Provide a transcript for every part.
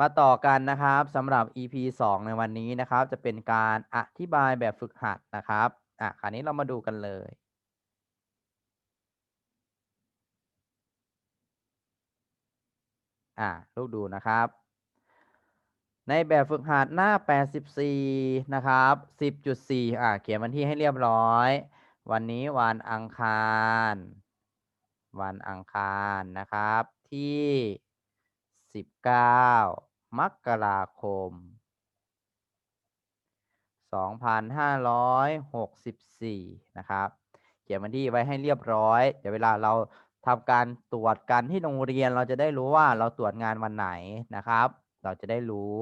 มาต่อกันนะครับสำหรับ EP 2 ในวันนี้นะครับ จะเป็นการอธิบายแบบฝึกหัดนะครับอะคราวนี้เรามาดูกันเลยอะลูกดูนะครับ ในแบบฝึกหัดหน้า 84 นะครับ 10.4 อะเขียนวันที่ให้เรียบร้อย วันนี้วันอังคาร วันอังคารนะครับที่ 19 มกราคม 2564 นะครับ เขียนวันที่ไว้ให้เรียบร้อย เดี๋ยวเวลาเราทำการตรวจกันที่โรงเรียนเราจะได้รู้ว่าเราตรวจงานวันไหนนะครับ เราจะได้รู้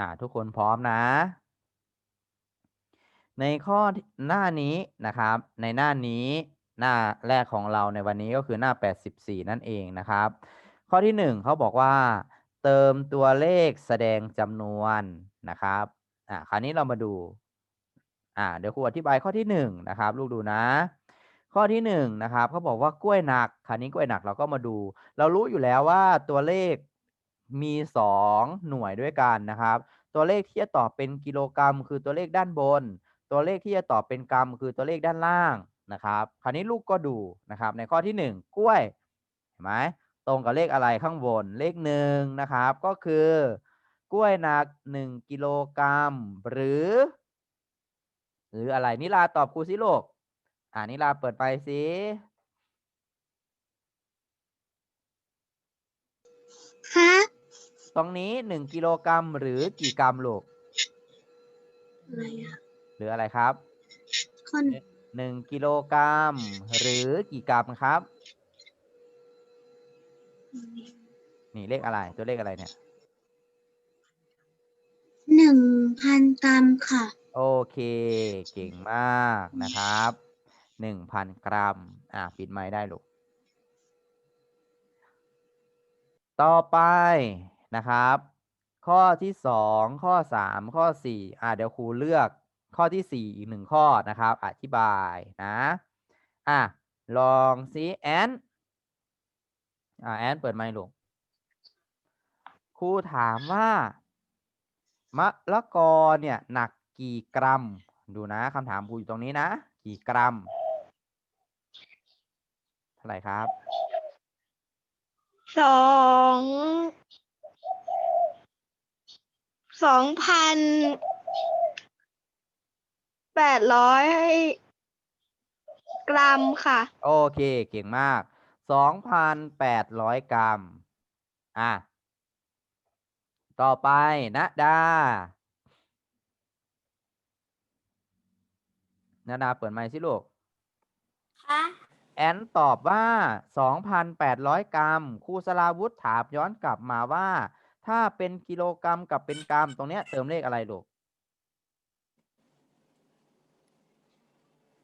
่าทุกคนพร้อมนะ ในข้อหน้านี้นะครับ ในหน้านี้ หน้าแรกของเราในวันนี้ก็คือหน้า 84 นั่นเองนะครับ ข้อที่หนึ่งเขาบอกว่า เติมตัวเลขแสดงจำนวนนะครับอ่าคราวนี้เรามาดูอ่าเดี๋ยวครูอธิบายข้อที่หนึ่งนะครับลูกดูนะ ข้อที่หนึ่งนะครับเขาบอกว่ากล้วยหนักคราวนี้กล้วยหนักเราก็มาดู เรารู้อยู่แล้วว่าตัวเลขมีสองหน่วยด้วยกันนะครับ ตัวเลขที่จะตอบเป็นกิโลกรัม คือตัวเลขด้านบน ตัวเลขที่จะตอบเป็นกรัม คือตัวเลขด้านล่าง นะครับ คราวนี้ลูกก็ดูนะครับ ในข้อที่หนึ่งกล้วยเห็นไหมตรงกับเลขอะไรข้างบนเลขหนึ่งนะครับ ก็คือกล้วยหนักหนึ่งกิโลกรัมหรือ หรืออะไรนิลาตอบครูสิลูกอ่านิลาเปิดไปสิฮะตรงนี้หนึ่งกิโลกรัมหรือกี่กรัมลูก อะไรอะหรืออะไรครับ คน หนึ่งกิโลกรัมหรือกี่กรัมครับ นี่เลขอะไรตัวเลขอะไรเนี่ยหนึ่งพันกรัมค่ะ โอเค เก่งมากนะครับหนึ่งพันกรัม อะ ปิดไม้ได้ลูก ต่อไปนะครับ ข้อที่สองข้อสามข้อสี่อะ เดี๋ยวครูเลือก ข้อที่สี่อีกหนึ่งข้อนะครับ อธิบายนะอะลองซิแอนอะแอนเปิดไมค์ลูกครูถามว่ามะละกอเนี่ยหนักกี่กรัม ดูนะคำถามครูอยู่ตรงนี้นะ กี่กรัมเท่าไหร่ครับสองสองพัน แปดร้อยกรัมค่ะ โอเค เก่งมากสองพันแปดร้อยกรัม อะ ต่อไปนะดานาดาเปิดไมค์สิลูกคะแอนตอบว่า 2,800 กรัม ครูสลาวุธถามย้อนกลับมาว่า ถ้าเป็นกิโลกรัมกับเป็นกรัม ตรงเนี้ยเติมเลขอะไรลูก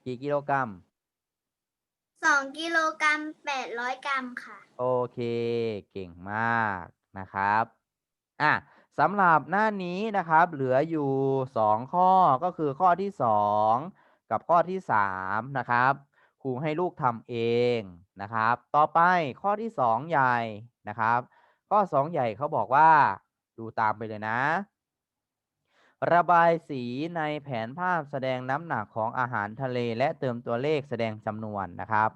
กี่กิโลกรัม สองกิโลกรัมแปดร้อยกรัมค่ะ โอเค เก่งมากนะครับ อะสำหรับหน้านี้นะครับ เหลืออยู่ 2 ข้อก็คือข้อที่ 2 กับข้อที่ 3 นะครับครูให้ลูกทำเองนะครับ ต่อไปข้อที่ 2 ใหญ่นะครับ ข้อ 2 ใหญ่เขาบอกว่าดูตามไปเลยนะ ระบายสีในแผนภาพแสดงน้ำหนักของอาหารทะเล และเติมตัวเลขแสดงจำนวนนะครับ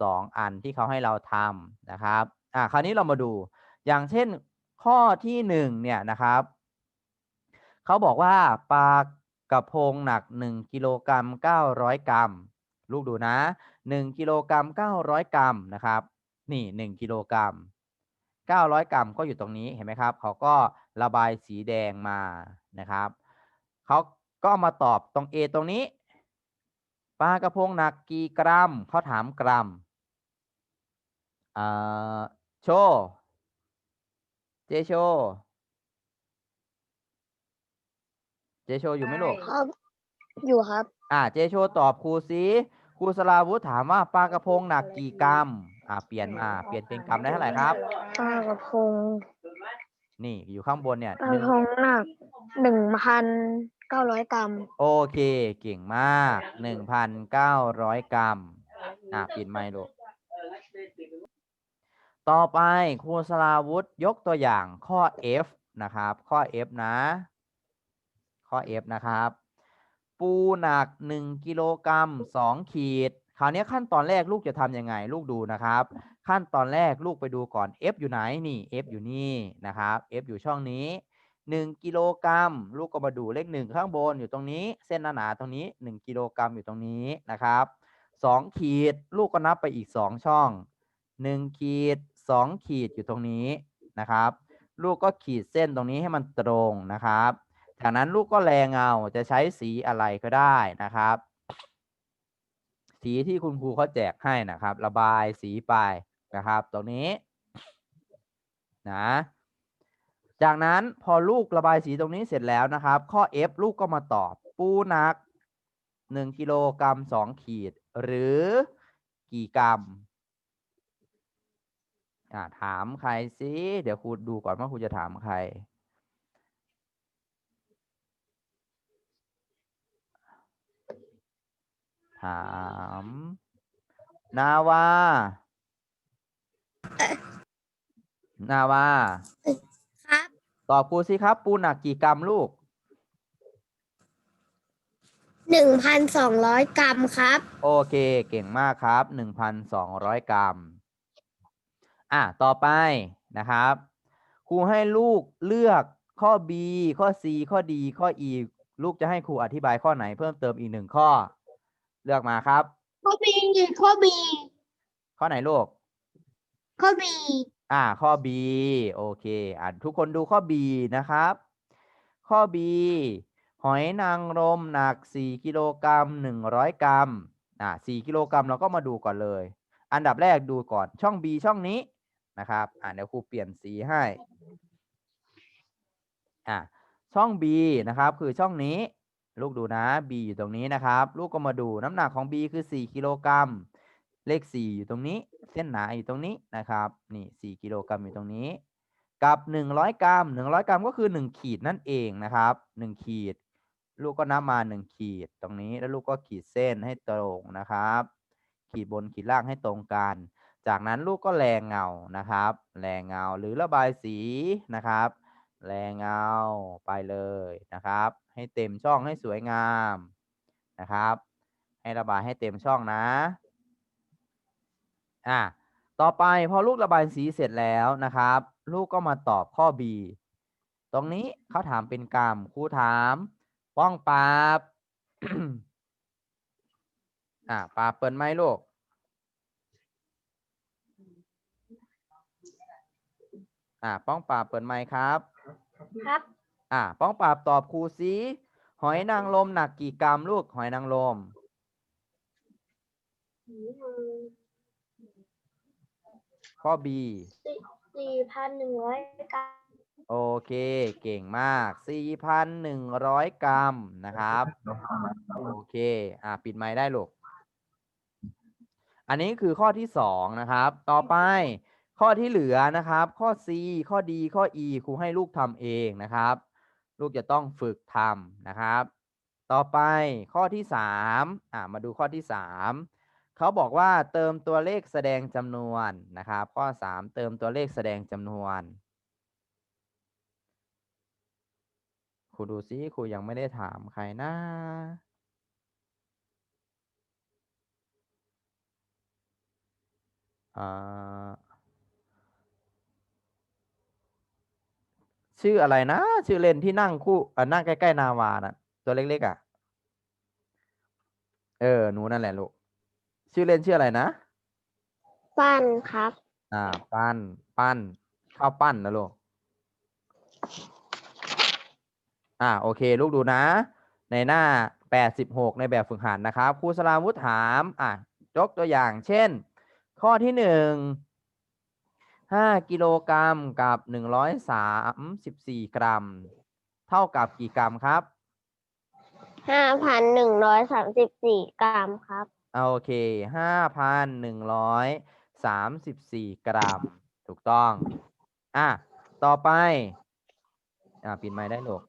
สองอันที่เขาให้เราทำนะครับอะคราวนี้เรามาดูอย่างเช่นข้อที่หนึ่งเนี่ยนะครับเขาบอกว่าปลากระพงหนัก 1กิโลกรัม900 กรัม ลูกดูนะ 1กิโลกรัม900 กรัมนะครับ นี่ 1กิโลกรัม900 กรัมก็อยู่ตรงนี้เห็นไหมครับ เขาก็ระบายสีแดงมา นะครับเขาก็มาตอบตรง A ตรงนี้ปลากระพงหนักกี่กรัมเขาถามกรัมอ่าโชว์เจโชว์เจโชว์อยู่ไหมลูกครับ อยู่ครับ อ่าเจโชว์ตอบครูซิครูสลาวุธถามว่าปลากระพงหนักกี่กรัมอ่าเปลี่ยนมาเปลี่ยนเป็นกรัมได้เท่าไหร่ครับปลากระพง นี่อยู่ข้างบนเนี่ยปลาหกนึ่ระงพงหนัก หนึ่งพันเก้าร้อยกรัม โอเคเก่งมากหนึ่งพันเก้าร้อยกรัมอะปิดไมค์ลูกต่อไปครูสลาวุธยกตัวอย่างข้อ F นะครับ ข้อ F นะ ข้อ F นะครับ ปูหนัก 1 กิโลกรัม2ขีด คราวนี้ขั้นตอนแรกลูกจะทำยังไง ลูกดูนะครับ ขั้นตอนแรกลูกไปดูก่อน F อยู่ไหนนี่ F อยู่นี่นะครับ F อยู่ช่องนี้ 1กิโลกรัมลูกก็มาดูเลขหนึ่งข้างบนอยู่ตรงนี้ เส้นหนาๆตรงนี้ 1กิโลกรัมอยู่ตรงนี้นะครับ 2 ขีดลูกก็นับไปอีก 2 ช่อง 1 ขีด 2 ขีดอยู่ตรงนี้นะครับ ลูกก็ขีดเส้นตรงนี้ให้มันตรงนะครับจากนั้นลูกก็แรงเงาจะใช้สีอะไรก็ได้นะครับ สีที่คุณครูเขาแจกให้นะครับ ระบายสีไปนะครับ ตรงนี้นะ จากนั้นพอลูกระบายสีตรงนี้เสร็จแล้วนะครับ ข้อ F ลูกก็มาตอบ ปูหนัก 1 กิโลกรัม2ขีด หรือกี่กรัมอ่าถามใครสิเดี๋ยวครูดูก่อนว่าครูจะถามใคร ถามนาวานาวาครับ ตอบครูสิครับ ปูหนักกี่กรัมลูก หนึ่งพันสองร้อยกรัมครับ โอเค เก่งมากครับหนึ่งพันสองร้อยกรัม อะ ต่อไปนะครับ ครูให้ลูกเลือกข้อ B ข้อ C ข้อ D ข้อ E ลูกจะให้ครูอธิบายข้อไหนเพิ่มเติมอีกหนึ่งข้อ เลือกมาครับ ข้อบีข้อบีข้อไหนลูก ข้อบี อ่า ข้อ B โอเค อ่าทุกคนดูข้อ B นะครับ ข้อ B หอยนางรมหนัก 4 กิโลกรัม100 กรัม อ่า4กิโลกรัมเราก็มาดูก่อนเลย อันดับแรกดูก่อนช่อง B ช่องนี้นะครับ อ่าเดี๋ยวครูเปลี่ยนสีให้ อ่าช่อง B นะครับ คือช่องนี้ ลูกดูนะ B อยู่ตรงนี้นะครับ ลูกก็มาดูน้ำหนักของ B คือ 4 กิโลกรัม เลข 4 อยู่ตรงนี้ เส้นหนาอยู่ตรงนี้นะครับ นี่ 4 กิโลกรัมอยู่ตรงนี้ กับ 100 กรัม 100 กรัมก็คือ 1 ขีดนั่นเองนะครับ 1 ขีด ลูกก็นับมา 1 ขีดตรงนี้ แล้วลูกก็ขีดเส้นให้ตรงนะครับ ขีดบนขีดล่างให้ตรงกัน จากนั้นลูกก็แรงเงา นะครับ แรงเงา หรือระบายสีนะครับ แรงเงาไปเลยนะครับ ให้เต็มช่องให้สวยงามนะครับ ให้ระบายให้เต็มช่องนะ อะต่อไปพอลูกระบายสีเสร็จแล้วนะครับ ลูกก็มาตอบข้อ B ตรงนี้เขาถามเป็นกรรมครูถาม ป้องปราบอะปราบเปิดไหมค์ลูกอะป้องปราบเปิดไมค์ครับ ครับ อะป้องปราบตอบครูสิหอยนางรมหนักกี่กรัมลูกหอยนางรม ข้อ B สี่พันหนึ่งร้อยกรัมโอเค เก่งมาก 4,100 กรัมนะครับ โอเค อะ ปิดไมค์ได้ลูก อันนี้คือข้อที่สองนะครับ ต่อไป ข้อที่เหลือนะครับ ข้อ C ข้อ D ข้อ E ครูให้ลูกทำเองนะครับ ลูกจะต้องฝึกทำนะครับ ต่อไปข้อที่สามอะ มาดูข้อที่สาม เขาบอกว่าเติมตัวเลขแสดงจำนวนนะครับ ข้อสามเติมตัวเลขแสดงจำนวนครูดูซิครูยังไม่ได้ถามใครนะชื่ออะไรนะ ชื่อเล่นที่นั่งคู่นั่งใกล้ ๆ นาวาน่ะตัวเล็ก ๆ อะ เออ หนูนั่นแหละลูก ชื่อเล่นชื่ออะไรนะ ปั้นครับ อ่า ปั้น ปั้น ข้าวปั้นนะลูก อ่า โอเค ลูกดูนะ ในหน้า 86 ในแบบฝึกหัดนะครับ ครูสลาวุธถาม อะยกตัวอย่าง เช่น ข้อที่หนึ่งห้ากิโลกรัมกับหนึ่งร้อยสามสิบสี่กรัม เท่ากับกี่กรัมครับ ห้าพันหนึ่งร้อยสามสิบสี่กรัมครับ โอเคห้าพันหนึ่งร้อยสามสิบสี่กรัม ถูกต้อง อะ ต่อไป อะ ปิดไมค์ได้ลูก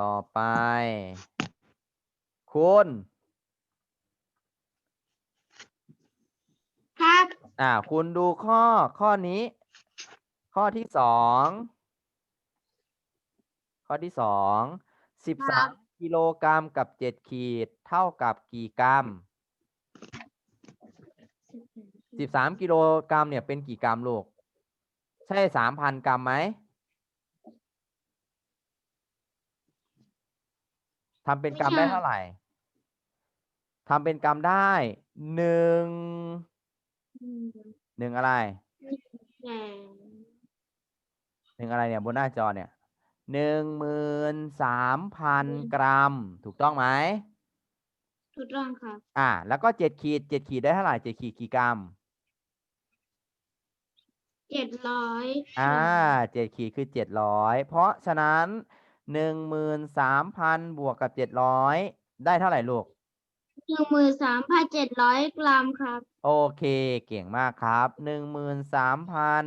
ต่อไป คุณครับอ่า คุณดูข้อข้อนี้ ข้อที่สอง ข้อที่สองสิบสาม กิโลกรัมกับเจ็ดขีดเท่ากับกี่กรัมสิบสามกิโลกรัมเนี่ยเป็นกี่กรัมลูก ใช่สามพันกรัมไหมทำเป็นกรัมได้เท่าไหร่ ทำเป็นกรัมได้หนึ่งหนึ่งอะไรหนึ่งอะไรเนี่ยบนหน้าจอเนี่ย หนึ่งหมื่นสามพันกรัม ถูกต้องไหมถูกต้องครับอ่า แล้วก็เจ็ดขีดเจ็ดขีดได้เท่าไหร่เจ็ดขีดกี่กรัมเจ็ดร้อยอ่าเจ็ดขีดคือเจ็ดร้อยเพราะฉะนั้นหนึ่งหมื่นสามพันบวกกับเจ็ดร้อยได้เท่าไหร่ลูกหนึ่งหมื่นสามพันเจ็ดร้อยกรัมครับ โอเคเก่งมากครับหนึ่งหมื่นสามพัน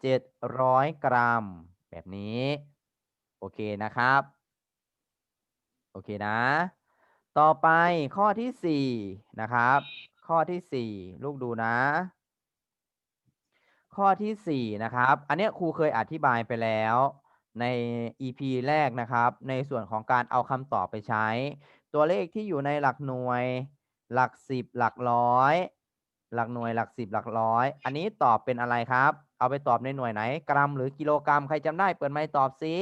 เจ็ดร้อยกรัม แบบนี้โอเคนะครับ โอเคนะ ต่อไปข้อที่สี่นะครับ ข้อที่สี่ลูกดูนะ ข้อที่สี่นะครับ อันนี้ครูเคยอธิบายไปแล้วใน EP แรกนะครับ ในส่วนของการเอาคำตอบไปใช้ ตัวเลขที่อยู่ในหลักหน่วย หลักสิบหลักร้อย หลักหน่วยหลักสิบหลักร้อย อันนี้ตอบเป็นอะไรครับ เอาไปตอบในหน่วยไหน กรัมหรือกิโลกรัม ใครจำได้เปิดไมค์ตอบสิ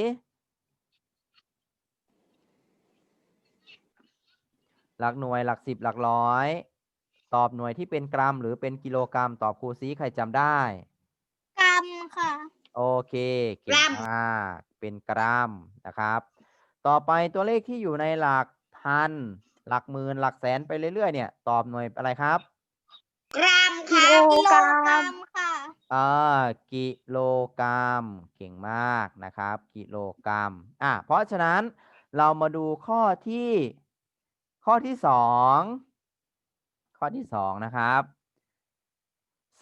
หลักหน่วยหลักสิบหลักร้อย ตอบหน่วยที่เป็นกรัมหรือเป็นกิโลกรัม ตอบครูซิใครจำได้ กรัมค่ะ โอเคเก่กรังมมากเป็นกรัมนะครับ ต่อไปตัวเลขที่อยู่ในหลักพัน หลักหมื่นหลักแสนไปเรื่อยๆเนี่ย ตอบหน่วยอะไรครับ กรัมค่ะกิโลกรัมค่ะอ่ากิโลกรัม เก่งมากนะครับ กิโลกรัมอะเพราะฉะนั้นเรามาดูข้อที่ ข้อที่สองข้อที่สองนะครับ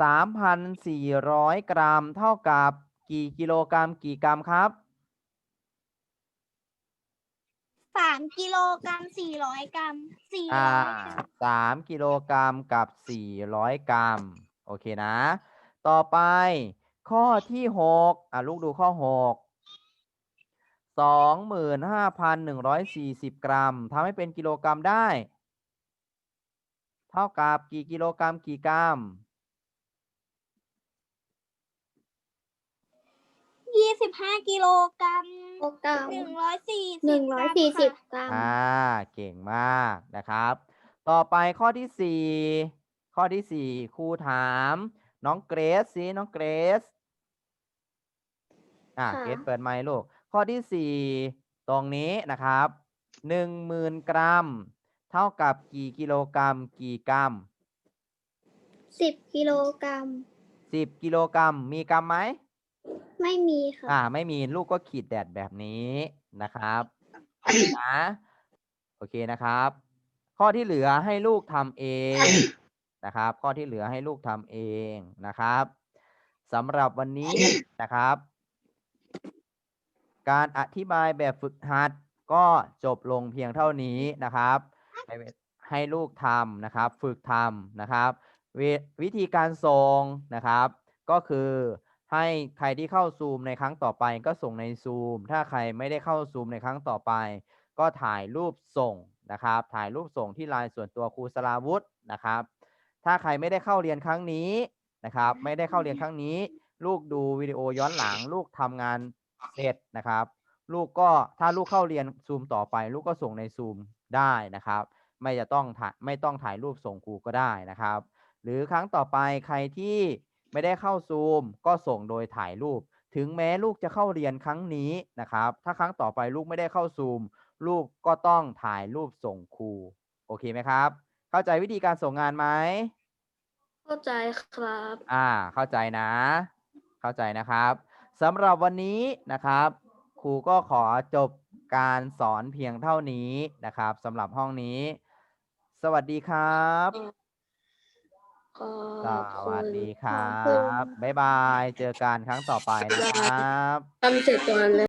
สามพันสี่ร้อยกรัมเท่ากับกี่กิโลกรัมกี่กรัมครับสามกิโลกรัมสี่ร้อยกรัมสี่อ่าร้อยสามกิโลกรัมกับสี่ร้อยกรัมโอเคนะ ต่อไปข้อที่หกอะลูกดูข้อหก สองหมื่นห้าพันหนึ่งร้อยสี่สิบกรัมทำให้เป็นกิโลกรัมได้ เท่ากับกี่กิโลกรัมกี่กรัมยี่สิบห้ากิโลกรัมกรัมหนึ่งร้อยสี่หนึ่งร้อยสี่สิบกรัมอ่าเก่งมากนะครับ ต่อไปข้อที่สี่ข้อที่สี่ครูถาม น้องเกรซสิน้องเกรซอ่าค่ะเกรซเปิดไมค์ลูก ข้อที่สี่ตรงนี้นะครับหนึ่งหมื่นกรัม เท่ากับกี่กิโลกรัม กี่กรัม สิบกิโลกรัมสิบกิโลกรัม มีกรัมไหมไม่มีค่ะ อ่า ไม่มีลูกก็ขีดแดดแบบนี้นะครับโอเคนะโอเคนะครับ ข้อที่เหลือให้ลูกทำเองนะครับ ข้อที่เหลือให้ลูกทำเองนะครับสำหรับวันนี้นะครับ การอธิบายแบบฝึกหัดก็จบลงเพียงเท่านี้นะครับ ให้ให้ลูกทำนะครับ ฝึกทำนะครับววิธีการส่งนะครับ ก็คือให้ใครที่เข้าซูมในครั้งต่อไปก็ส่งในซูม ถ้าใครไม่ได้เข้าซูมในครั้งต่อไป ก็ถ่ายรูปส่งนะครับ ถ่ายรูปส่งที่ไลน์ส่วนตัวครูสลาวุธนะครับ ถ้าใครไม่ได้เข้าเรียนครั้งนี้นะครับ ไม่ได้เข้าเรียนครั้งนี้ ลูกดูวิดีโอย้อนหลัง ลูกทำงาน เสร็จนะครับ ลูกก็ถ้าลูกเข้าเรียนซูมต่อไป ลูกก็ส่งในซูมได้นะครับ ไม่จะต้องถ่ายไม่ต้องถ่ายรูปส่งครูก็ได้นะครับ หรือครั้งต่อไปใครที่ไม่ได้เข้าซูมก็ส่งโดยถ่ายรูป ถึงแม้ลูกจะเข้าเรียนครั้งนี้นะครับ ถ้าครั้งต่อไปลูกไม่ได้เข้าซูมลูกก็ต้องถ่ายรูปส่งครูโอเคไหมครับ เข้าใจวิธีการส่งงานไหมเข้าใจครับ อ่า เข้าใจนะ เข้าใจนะครับ สำหรับวันนี้นะครับ ครูก็ขอจบการสอนเพียงเท่านี้นะครับสำหรับห้องนี้ สวัสดีครับขอสบคุณวัสดีครัขอบคุณบบ๊ายบาย เจอกันครั้งต่อไปนะครับ ทำเสร็จก่อนเลย